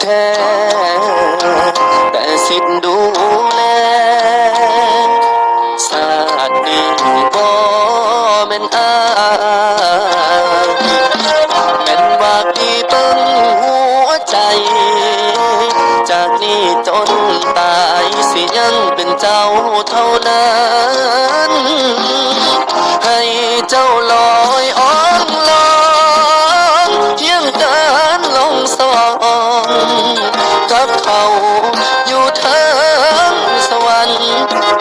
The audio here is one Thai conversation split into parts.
แท้ แต่สิทธิ์ดูแลชาตินี้บ่แม่นอาแม่นว่าที่เบิ่งหัวใจ จากนี้จนตายสิยังเป็นเจ้าเท่านั้น ให้เจ้า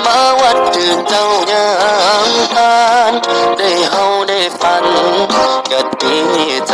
มาวัดถึงเจ้ายามทาน ได้เฮาได้ฝันก็ดีใจ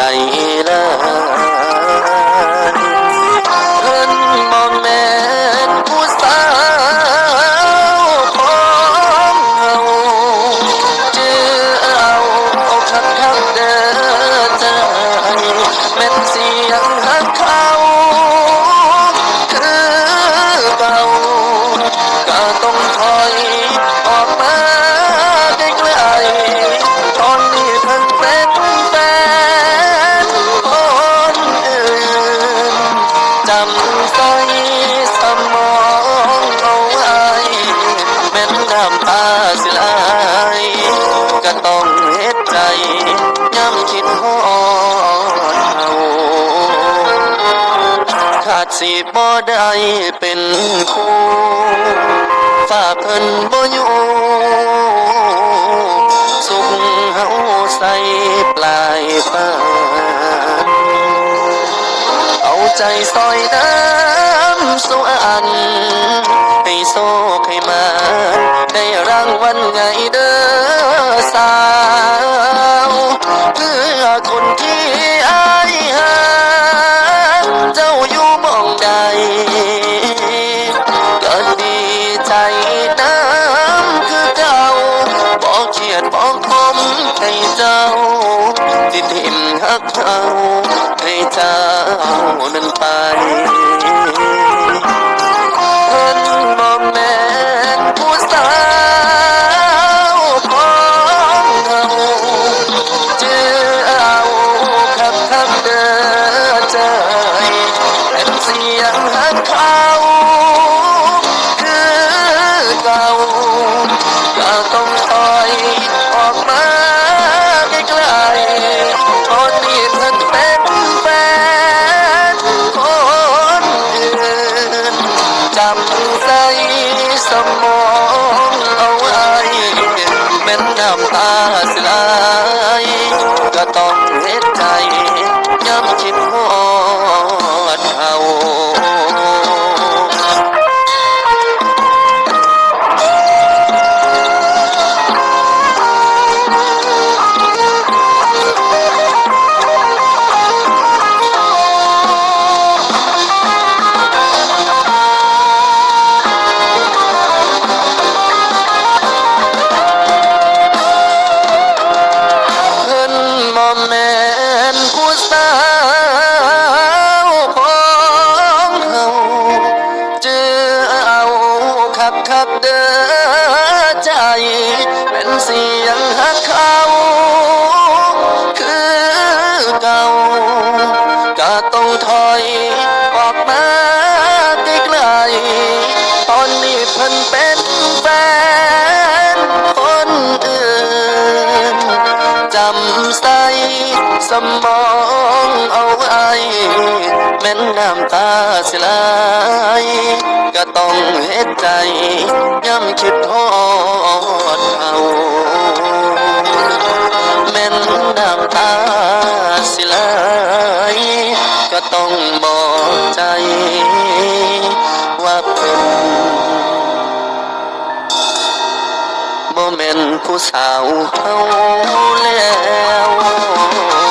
สิบ่ได้เป็นคู่ฝ้าเพิ่นบ่อยู่สุขเฮาใส่ปลายฟ้าเอาใจซอยน้ำสวรรค์ให้โซกให้มา ได้รางวัลไงเด้อ ให้เจ้า ที่ทิมหักเขาให้เจ้านั้นไปเพิ่นบ่แม่นผู้สาวของเฮาจือเอาคักคักเด้อใจเป็นเสียงหักเขา จำใส่สมองเอาไว้แม่นน้ำตาสิลา สมองเอาไว้แม่นน้ำตาสิไหลก็ต้องเฮ็ดใจย้ำคิดฮอดเขาแม่นน้ำตาสิไหลก็ต้องบอกใจว่าเป็นบ่แม่นผู้สาวเฮาแล้ว